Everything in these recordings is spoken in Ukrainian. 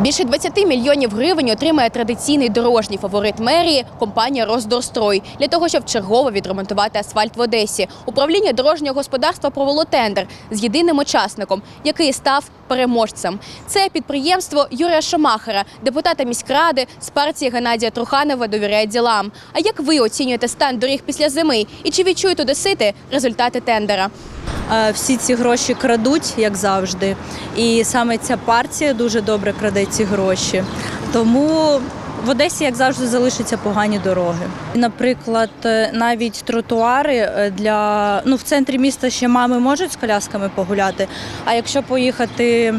Більше 20 мільйонів гривень отримає традиційний дорожній фаворит мерії компанія Роздорстрой для того, щоб чергово відремонтувати асфальт в Одесі. Управління дорожнього господарства провело тендер з єдиним учасником, який став переможцем. Це підприємство Юрія Шомахера, депутата міськради з партії Геннадія Труханова довіряє ділам. А як ви оцінюєте стан доріг після зими? І чи відчують одесити результати тендера? Е, Всі ці гроші крадуть, як завжди. І саме ця партія дуже добре краде ці гроші. Тому в Одесі, як завжди, залишаться погані дороги. Наприклад, е, навіть тротуари е, для ну в центрі міста ще мами можуть з колясками погуляти. А якщо поїхати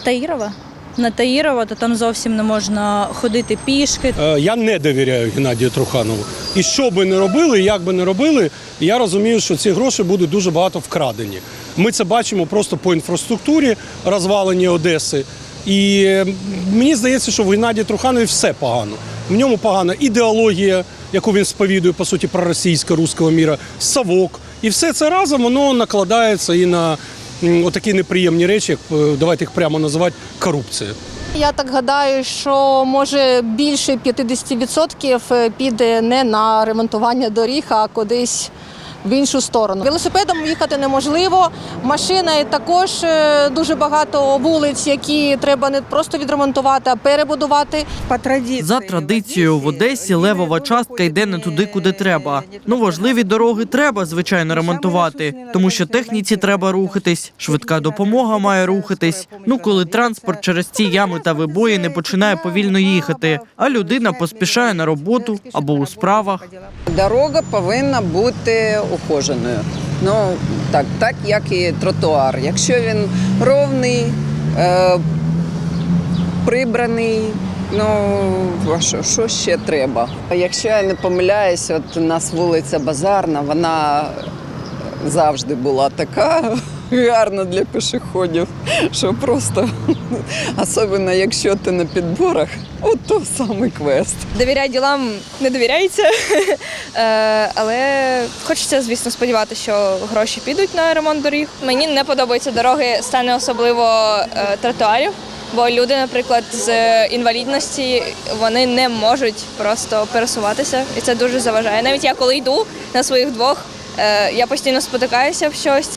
в Таїрова, на Таїрова, то там зовсім не можна ходити пішки. Е, Я не довіряю Геннадію Труханову. І що би не робили, як би не робили, я розумію, що ці гроші будуть дуже багато вкрадені. Ми це бачимо просто по інфраструктурі розвалені Одеси. І е, мені здається, що в Геннадії Труханові все погано. В ньому погана ідеологія, яку він сповідує, по суті, проросійська, руського міра, совок. І все це разом воно накладається і на отакі неприємні речі, як е, давайте їх прямо називати корупція. Я так гадаю, що може більше 50% піде не на ремонтування доріг, а кудись в іншу сторону. Велосипедом їхати неможливо. Машина також е, дуже багато вулиць, які треба не просто відремонтувати, а перебудувати. За традицією в Одесі левова частка йде не туди, куди треба. Ну важливі дороги треба звичайно ремонтувати, тому що техніці треба рухатись, швидка допомога має рухатись. Ну коли транспорт через ці ями та вибої не починає повільно їхати, а людина поспішає на роботу або у справах. Дорога повинна бути ухоженою. Ну так, так як і тротуар. Якщо він ровний, е, прибраний. Ну, що, що ще треба? Якщо я не помиляюсь, от у нас вулиця Базарна, вона завжди була така гарна для пішоходів, що просто, особливо якщо ти на підборах, от то самий квест. Довіряй ділам не довіряється, Е, але хочеться, звісно, сподіватися, що гроші підуть на ремонт доріг. Мені не подобаються дороги, стане особливо е, тротуарів, бо люди, наприклад, з інвалідності вони не можуть просто пересуватися, і це дуже заважає. Навіть я коли йду на своїх двох, е, я постійно спотикаюся в щось.